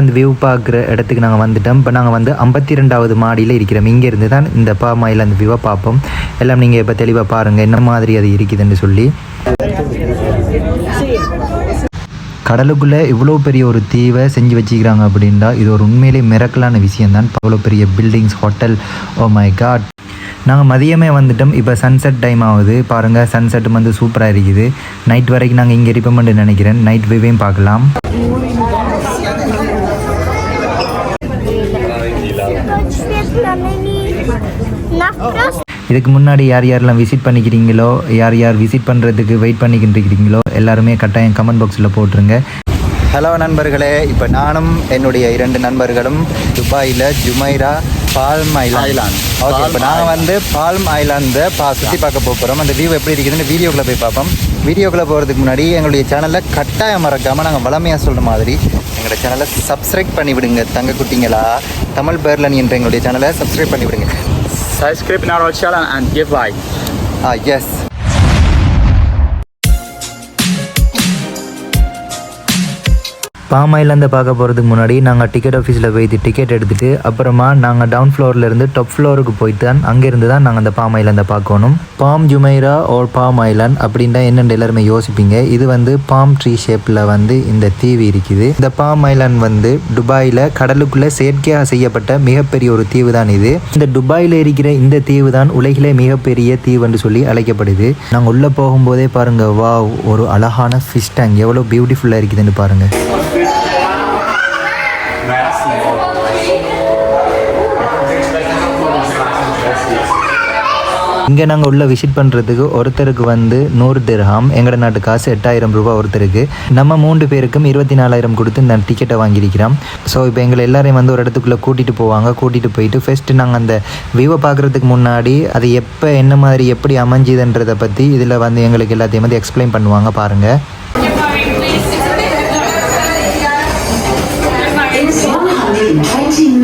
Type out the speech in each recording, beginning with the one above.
அந்த வியூ பார்க்குற இடத்துக்கு நாங்கள் வந்துட்டோம். இப்போ நாங்கள் வந்து ஐம்பத்தி ரெண்டாவது மாடியில் இருக்கிறோம். இங்கேருந்து தான் இந்த பாம் ஐலாந்து வியூவை பார்ப்போம். எல்லாம் நீங்கள் இப்போ தெளிவாக பாருங்கள் என்ன மாதிரி அது இருக்குதுன்னு சொல்லி. கடலுக்குள்ளே இவ்வளோ பெரிய ஒரு தீவை செஞ்சு வச்சுக்கிறாங்க அப்படின்னா இது ஒரு உண்மையிலே மிரக்கலான விஷயம்தான். அவ்வளோ பெரிய buildings hotel oh my God நாங்கள் மதியமே வந்துட்டோம். இப்போ சன்செட் டைம் ஆகுது. பாருங்கள் சன்செட்டும் வந்து சூப்பராக இருக்குது. நைட் வரைக்கும் நாங்கள் இங்கே இருப்போம்னு நினைக்கிறேன். நைட் வியூவையும் பார்க்கலாம். இதுக்கு முன்னாடி யார் யாரெல்லாம் விசிட் பண்ணிக்கிறீங்களோ யார் யார் விசிட் பண்ணுறதுக்கு வெயிட் பண்ணிக்கிட்டு இருக்கிறீங்களோ எல்லாருமே கட்டாயம் கமெண்ட் பாக்ஸில் போட்டுருங்க. ஹலோ நண்பர்களே இப்போ நானும் என்னுடைய இரண்டு நண்பர்களும் துபாயில் ஜுமைரா பால்ம் ஐலாண்ட் ஓகே இப்போ நாங்கள் வந்து பால்ம் ஐலாந்தை பா சுற்றி பார்க்க போகிறோம் அந்த வியூ எப்படி இருக்குதுன்னு வீடியோக்குள்ளே போய் பார்ப்போம். வீடியோக்குள்ளே போகிறதுக்கு முன்னாடி எங்களுடைய சேனலில் கட்டாயம் மறக்காமல் நாங்கள் வளமையாக சொல்கிற மாதிரி எங்களோட சேனலை சப்ஸ்கிரைப் பண்ணி விடுங்க தங்க குட்டிங்களா? தமிழ் பேர்லன் என்ற எங்களுடைய சேனலை சப்ஸ்கிரைப் பண்ணி விடுங்க subscribe in our channel and give like. ஆ எஸ் பாமாயிலேருந்து பார்க்க போகிறதுக்கு முன்னாடி நாங்கள் டிக்கெட் ஆஃபீஸில் போயிட்டு டிக்கெட் எடுத்துகிட்டு அப்புறமா நாங்கள் டவுன் ஃப்ளோர்லேருந்து டாப் ஃப்ளோருக்கு போயிட்டு தான் அங்கேருந்து தான் நாங்கள் அந்த பாம் ஐலாந்தை பார்க்கணும். Palm Jumeirah or palm island அப்படின்னா என்னென்னு எல்லாருமே யோசிப்பீங்க. இது வந்து பாம் ட்ரீ ஷேப்பில் வந்து இந்த தீவு இருக்குது. இந்த பாம் ஐலண்ட் வந்து துபாயில் கடலுக்குள்ளே செயற்கையாக செய்யப்பட்ட மிகப்பெரிய ஒரு தீவு தான் இது. இந்த துபாயில் இருக்கிற இந்த தீவு தான் உலகிலே மிகப்பெரிய தீவு என்று சொல்லி அழைக்கப்படுது. நாங்கள் உள்ளே போகும்போதே பாருங்கள் வா ஒரு அழகான ஃபிஷ் டேங்க் எவ்வளோ பியூட்டிஃபுல்லாக இருக்குதுன்னு பாருங்கள் இங்கே நாங்கள் உள்ள விசிட் பண்ணுறதுக்கு ஒருத்தருக்கு வந்து நூறு திர்ஹாம் எங்கட நாட்டு காசு எட்டாயிரம் ரூபாய் ஒருத்தருக்கு. நம்ம மூன்று பேருக்கும் இருபத்தி நாலாயிரம் கொடுத்து இந்த டிக்கெட்டை வாங்கியிருக்கிறோம். ஸோ இப்போ எங்களை எல்லாரையும் வந்து ஒரு இடத்துக்குள்ளே கூட்டிகிட்டு போவாங்க. கூட்டிகிட்டு போயிட்டு ஃபஸ்ட்டு நாங்கள் அந்த வியூவை பார்க்குறதுக்கு முன்னாடி அது எப்போ என்ன மாதிரி எப்படி அமைஞ்சுதுன்றதை பற்றி இதில் வந்து எங்களுக்கு எல்லாத்தையும் வந்து எக்ஸ்பிளைன் பண்ணுவாங்க பாருங்கள்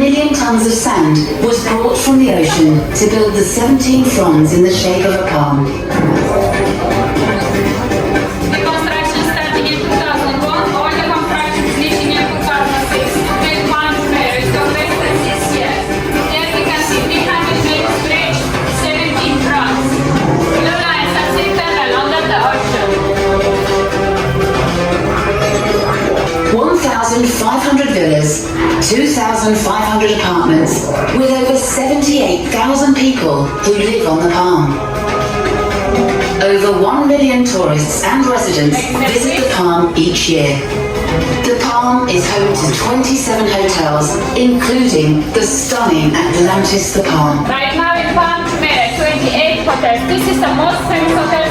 million tons of sand to build the 17 fronds in the shape of a palm. Live on the palm. Over 1 million tourists and residents visit the palm each year. The palm is home to 27 hotels, including the stunning Atlantis the Palm. Right now in Palm Jumeirah, 28 hotels. This is the most famous hotel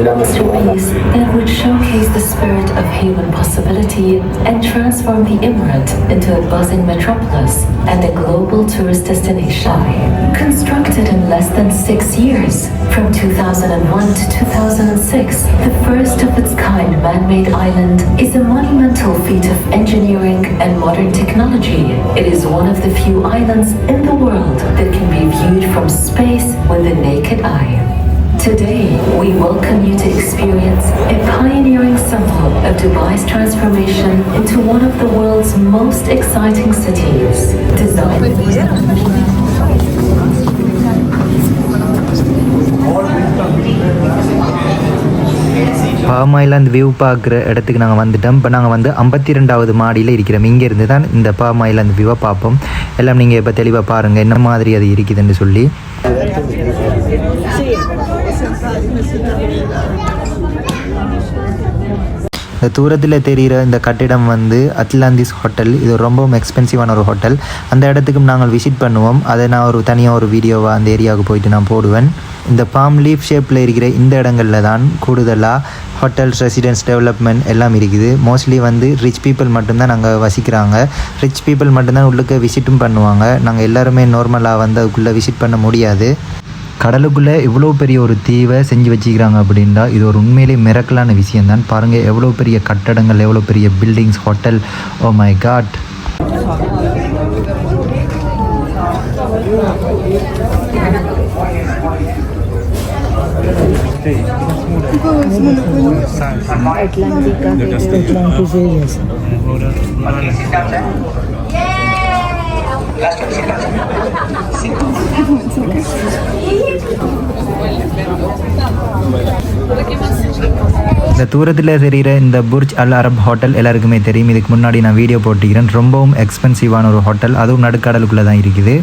Luxuries that would showcase the spirit of human possibility and transform the Emirate into a buzzing metropolis and a global tourist destination. Constructed in less than six years, from 2001 to 2006, the first of its kind man-made island is a monumental feat of engineering and modern technology. It is one of the few islands in the world that can be viewed from space with the naked eye. Today, we welcome you to experience a pioneering symbol of Dubai's transformation into one of the world's most exciting cities. Designed palm island view பார்க்குற இடத்துக்கு நாங்கள் வந்துட்டோம். இப்போ நாங்கள் வந்து ஐம்பத்தி ரெண்டாவது மாடியில் இருக்கிறோம். இங்கேருந்து தான் இந்த பாம் ஐலாந்து வியூவை பார்ப்போம். எல்லாம் நீங்கள் இப்போ தெளிவாக பாருங்கள் என்ன மாதிரி அது இருக்குதுன்னு சொல்லி. இந்த தூரத்தில் தெரிகிற இந்த கட்டிடம் வந்து அட்லாந்திஸ் ஹோட்டல். இது ரொம்பவும் எக்ஸ்பென்சிவான ஒரு ஹோட்டல். அந்த இடத்துக்கும் நாங்கள் விசிட் பண்ணுவோம். அதை நான் ஒரு தனியாக ஒரு வீடியோவாக அந்த ஏரியாவுக்கு போயிட்டு நான் போடுவேன். இந்த பாம் லீஃப் ஷேப்பில் இருக்கிற இந்த இடங்களில் தான் கூடுதலாக ஹோட்டல்ஸ் ரெசிடென்ஸ் டெவலப்மெண்ட் எல்லாம் இருக்குது. மோஸ்ட்லி வந்து ரிச் பீப்புள் மட்டும்தான் நாங்கள் வசிக்கிறாங்க. ரிச் பீப்புள் மட்டும்தான் உள்ளுக்கு விசிட்டும் பண்ணுவாங்க. நாங்கள் எல்லாருமே நார்மலாக வந்து அதுக்குள்ளே விசிட் பண்ண முடியாது. கடலுக்குள்ளே இவ்வளோ பெரிய ஒரு தீவை செஞ்சு வச்சுக்கிறாங்க அப்படின்னா இது ஒரு உண்மையிலே மிரக்கலான விஷயம்தான். பாருங்கள் எவ்வளோ பெரிய கட்டடங்கள் எவ்வளோ பெரிய buildings hotel oh my God இந்த தூரத்தில் தெரிகிற இந்த புர்ஜ் அல் அரப் ஹோட்டல் எல்லாருக்குமே தெரியும். இதுக்கு முன்னாடி நான் வீடியோ போட்டிக்கிறேன் ரொம்பவும் எக்ஸ்பென்சிவான ஒரு ஹோட்டல். அதுவும் நடுக்கடலுக்குள்ளே தான் இருக்குது.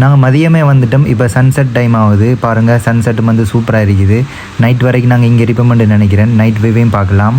நாங்கள் மதியமே வந்துட்டோம். இப்போ சன்செட் டைம் ஆகுது. பாருங்கள் சன்செட் வந்து சூப்பராக இருக்குது. நைட் வரைக்கும் நாங்கள் இங்கே இருப்போம்னு நினைக்கிறேன். நைட் வியூவையும் பார்க்கலாம்.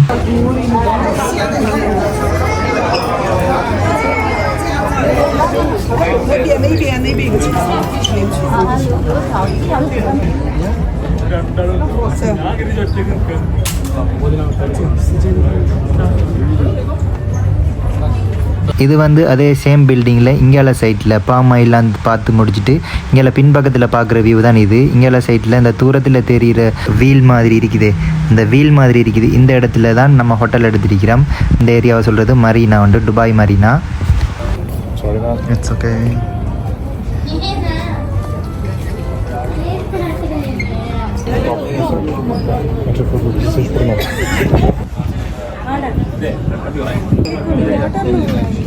இது வந்து அதே சேம் பில்டிங்கில் இங்கால சைட்டில் பாம் ஐலாந்து பார்த்து முடிச்சுட்டு இங்கால பின்பக்கத்தில் பார்க்குற வியூ தான் இது. இங்கால சைட்டில் இந்த தூரத்தில் தெரிகிற வீல் மாதிரி இருக்குது. இந்த வீல் மாதிரி இருக்குது. இந்த இடத்துல தான் நம்ம ஹோட்டல் எடுத்திருக்கிறோம். இந்த ஏரியாவை சொல்கிறது மரீனா வந்து Dubai marina it's okay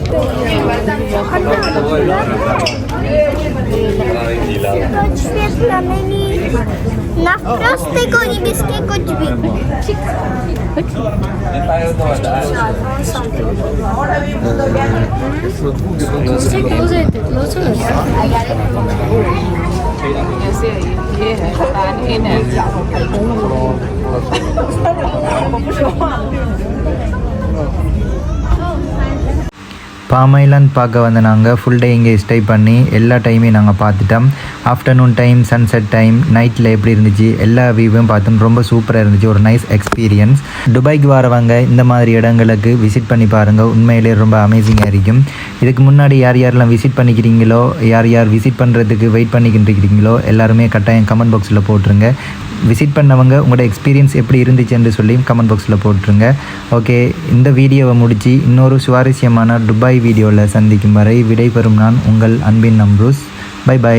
To drzwi na wprost tego niebieskiego drzwi. Palm island பார்க்க வந்து நாங்கள் ஃபுல் டே இங்கே ஸ்டே பண்ணி எல்லா டைமையும் நாங்கள் பார்த்துட்டோம். ஆஃப்டர்நூன் டைம் சன்செட் டைம் நைட்டில் எப்படி இருந்துச்சு எல்லா வியூவும் பார்த்தோம். ரொம்ப சூப்பராக இருந்துச்சு ஒரு நைஸ் எக்ஸ்பீரியன்ஸ் துபாய்க்கு வரவங்க இந்த மாதிரி இடங்களுக்கு விசிட் பண்ணி பாருங்கள் உண்மையிலே ரொம்ப அமேசிங்காக இருக்கும். இதுக்கு முன்னாடி யார் யாரெல்லாம் விசிட் பண்ணிக்கிறீங்களோ யார் யார் விசிட் பண்ணுறதுக்கு வெயிட் பண்ணிக்கிட்டு இருக்கிறீங்களோ எல்லாருமே கட்டாயம் கமெண்ட் பாக்ஸில் போட்டுருங்க. விசிட் பண்ணவங்க உங்களோட எக்ஸ்பீரியன்ஸ் எப்படி இருந்துச்சுன்னு சொல்லியும் கமெண்ட் பாக்ஸில் போட்டுருங்க. ஓகே இந்த வீடியோவை முடித்து இன்னொரு சுவாரஸ்யமான துபாய் வீடியோவில் சந்திக்கும் வரை விடைபெறும் நான் உங்கள் அன்பின் நம்ரூஸ் பை பை